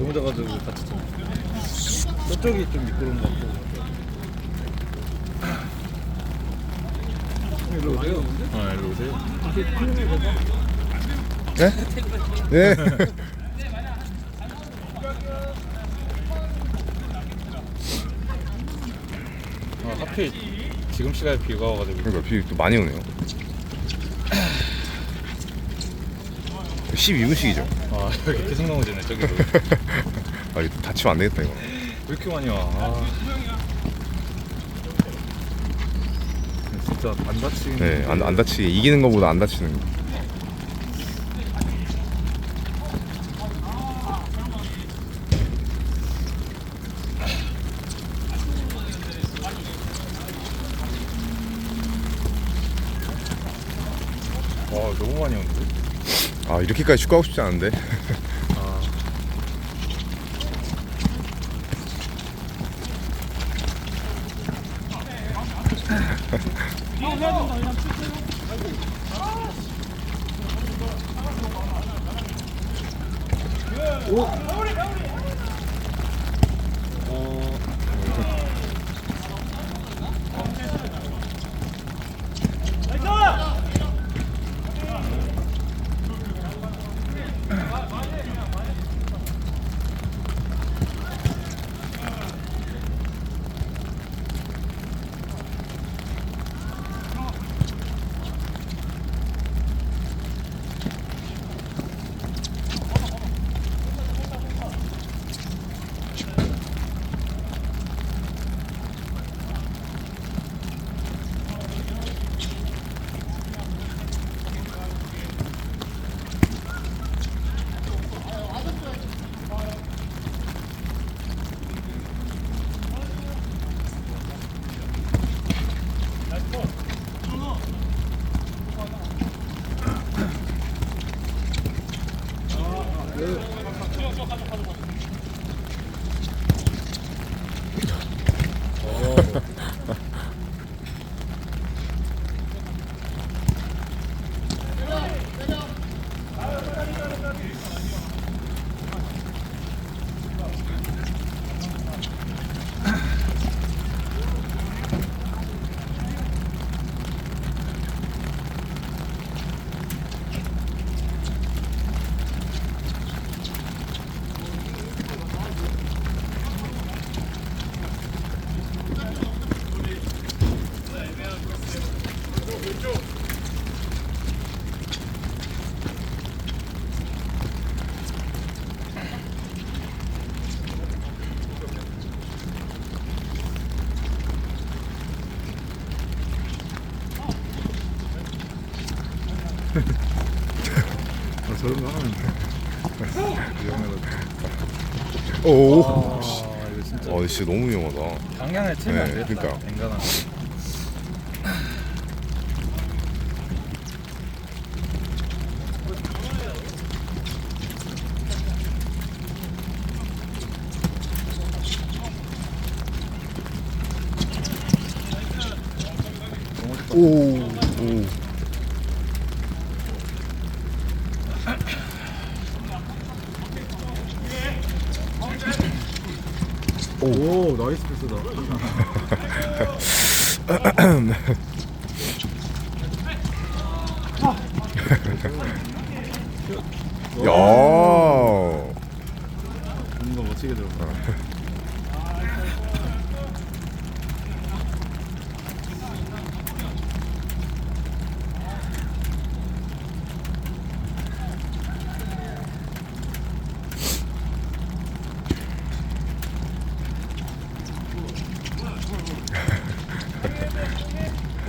너무 작아지고 다쳤잖아. 저쪽이 좀 미끄러운 것 같고. 일로 오세요. 아, 일로 오세요. 네? 네. 아, 하필 지금 시간에 비가 와가지고. 그러니까 비 또 많이 오네요. 12분씩이죠. 아, 여기 계속 넘어지네, 저기로. 아, 이거 다치면 안 되겠다 이거. 왜 이렇게 많이 와? 아. 진짜 안 다치는. 네, 안, 안 다치게 이기는 것보다 안 다치는 거. 와, 너무 많이 오는데? 아, 이렇게까지 축구하고 싶지 않은데. 아. 아, 오. 아, 이거 진짜. 어, 진짜 너무 위험하다. 방향을 틀면 네, 안 되겠다. 그러니까. 오. 오. 오, 나이스 패스다. 야. 뭔가 멋지게 들어가.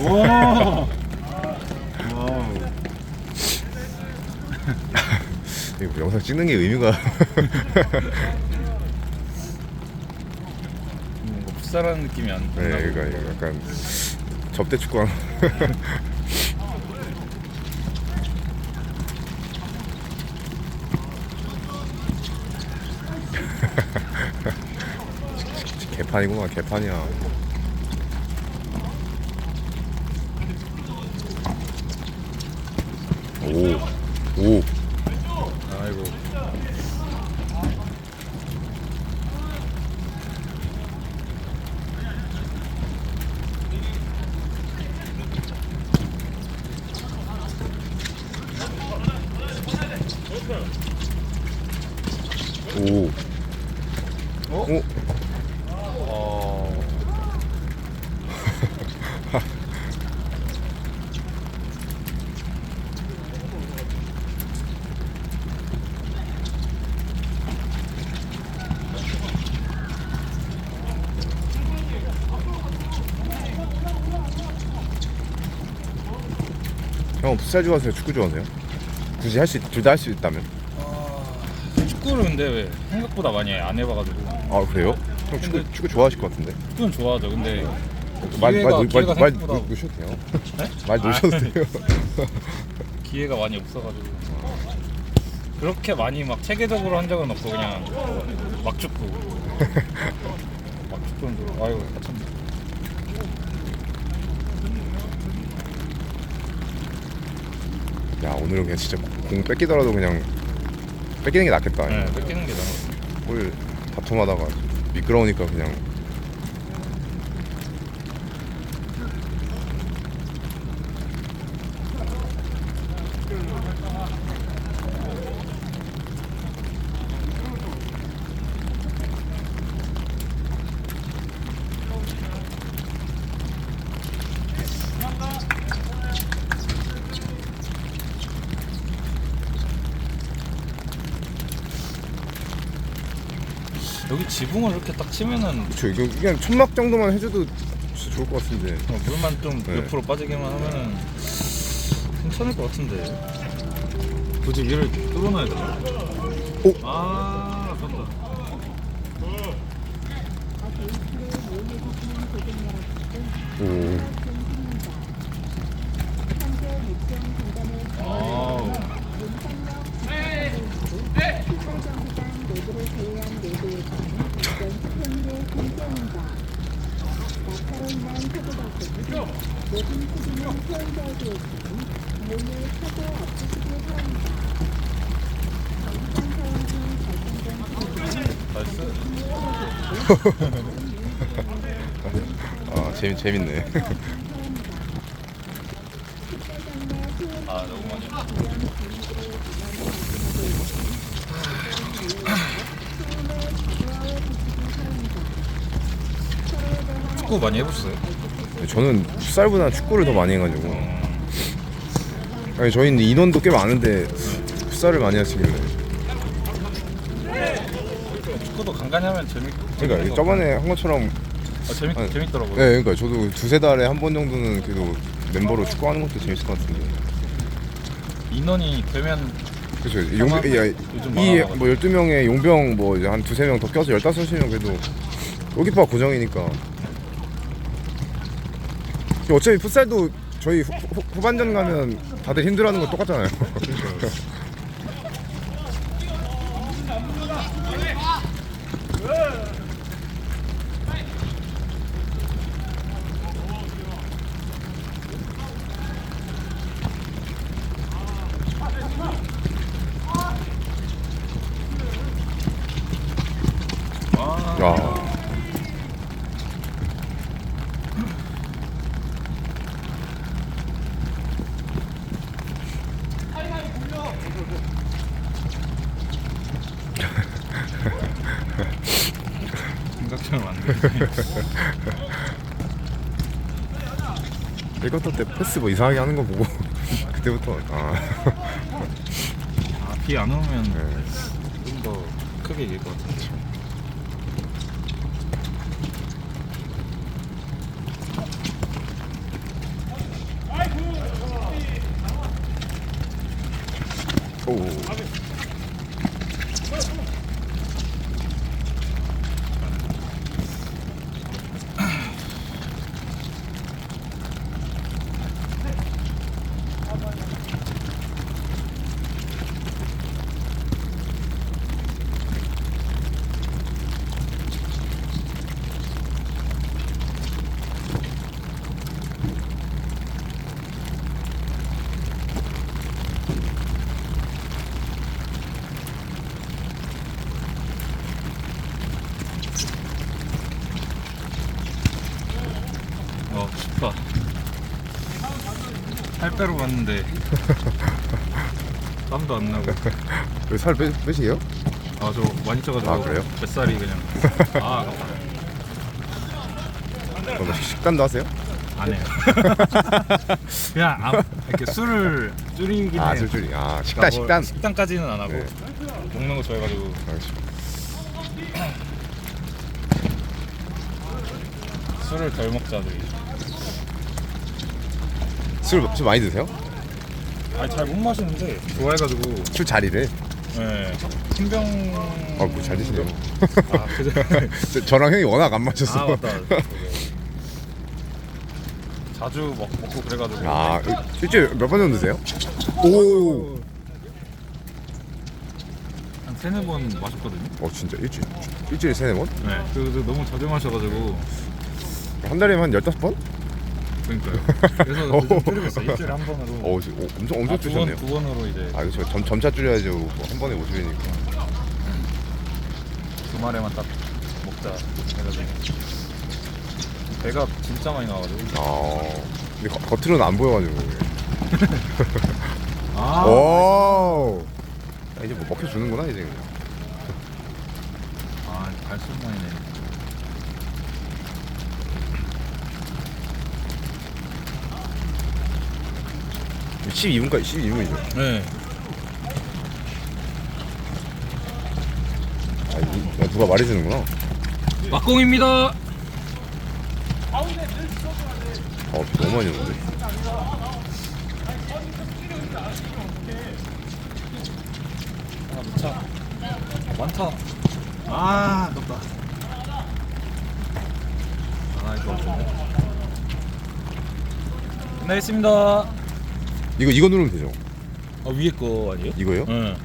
와. 와우. 이거 영상 찍는 게 의미가 뭔가 풋살하는 느낌이 안 네, 나고. 그러니까 이거 약간 접대 축구 개판이구나 개판이야 오오 아이고. 오. 어? 오. 어. 형 풋살 좋아하세요? 축구 좋아하세요? 굳이 할 수 둘 다 할 수 있다면? 축구를 근데 왜 생각보다 많이 안 해봐가지고 아 그래요? 형 축구 축구 좋아하실 것 같은데. 축구는 좋아하죠. 근데 말, 기회가- 말, 기회가 말, 말 생각보다- 놓으셔도 돼요. 네? 말 놓으셔도 돼요. 기회가 많이 없어가지고 그렇게 많이 막 체계적으로 한 적은 없고 그냥 막 축구 막 축구는 좀 아이고 참 야 오늘은 그냥 진짜 공 뺏기더라도 그냥 뺏기는 게 낫겠다. 네, 뺏기는 게 나아. 골 다툼하다가 미끄러우니까 그냥 여기 지붕을 이렇게 딱 치면은 그쵸 이거 그냥 천막 정도만 해줘도 진짜 좋을 것 같은데. 어, 물만 좀 네. 옆으로 빠지게만 하면은 괜찮을 것 같은데 굳이 위를 뚫어놔야 되나? 오! 아 아깝다 오. 아 아 재밌 재밌네. 아 너무 많이 축구 많이 해보셨어요? 저는 풋살보다 축구를 더 많이 해가지고. 아니 저희는 인원도 꽤 많은데 풋살을 많이 하시길래. 축구도 간간히 하면 재밌 그러니까 저번에 한 것처럼 아, 재밌 아니, 재밌더라고요. 네, 그러니까 저도 두세 달에 한 번 정도는 그래도 멤버로 축구하는 것도 재밌을 것 같은데. 인원이 되면 그렇죠. 경합 용, 야, 요즘 이, 많아가지고. 뭐 12명의 용병 뭐 이제 한 두세 명 더 껴서 15명 그래도 골키퍼가 고정이니까. 어차피 풋살도 저희 후, 후, 후반전 가면 다들 힘들어하는 거 똑같잖아요. 아, 야. 생각처럼 안 돼. 이것도 때 패스 뭐 이상하게 하는 거 보고 그때부터 아 아, 비 안 오면 네. 좀더 크게 이길 것 같은데. 오. 어, 춥다. 살 빼러 갔는데 땀도 안 나고 살 빼, 빼시게요? 아 저 많이 쪄가지고 아, 그래요? 뱃살이 그냥 아 식- 식단도 하세요? 안 해요 그냥 아, 이렇게 술을 줄이긴 아 해요 술줄이 아 식단 그러니까 뭐 식단 식단까지는 안 하고 네. 먹는 거 좋아해가지고 알겠습니다. 술을 덜 먹자들이 술, 술 많이 드세요? 아니 잘 못 마시는데 좋아해가지고 술 자리를 네 신병 아 뭐 잘 드시네요 아 그죠 저- 저랑 형이 워낙 안 마셔서 아 맞다 자주 먹, 먹고 그래가지고 아 일주일에 몇번 정도 드세요? 오. 한 세네 번 마셨거든요 어 진짜 일주일 일주일에 세네 번? 네 그래서 너무 자주 마셔가지고 한 달에 한 열다섯 번? 그러니까요. 그래서 오. 요즘 줄이고 있어요 일주일에 한 번으로. 어 지- 오, 엄청 엄청 아, 두 번, 드셨네요. 두 번으로 이제. 아 그렇죠 점, 점차 줄여야죠. 뭐한 번에 50이니까. 주말에만 딱 먹자. 해가지고 배가 진짜 많이 나와가지고. 아 근데 겉- 겉으로는 안 보여가지고. 아 오! 아, 이제 뭐 먹혀 주는구나 이제 아 발톱만이네 12분까지 12분이죠. 네. 아, 이- 아, 누가 말해주는구나. 막공입니다. 어 너무 많이 오는데. 아 아, 많다. 아 아깝다. 아 이거 없네. 끝나겠습니다 이거 이거 누르면 되죠 아 위에 거 아니에요? 이거요? 응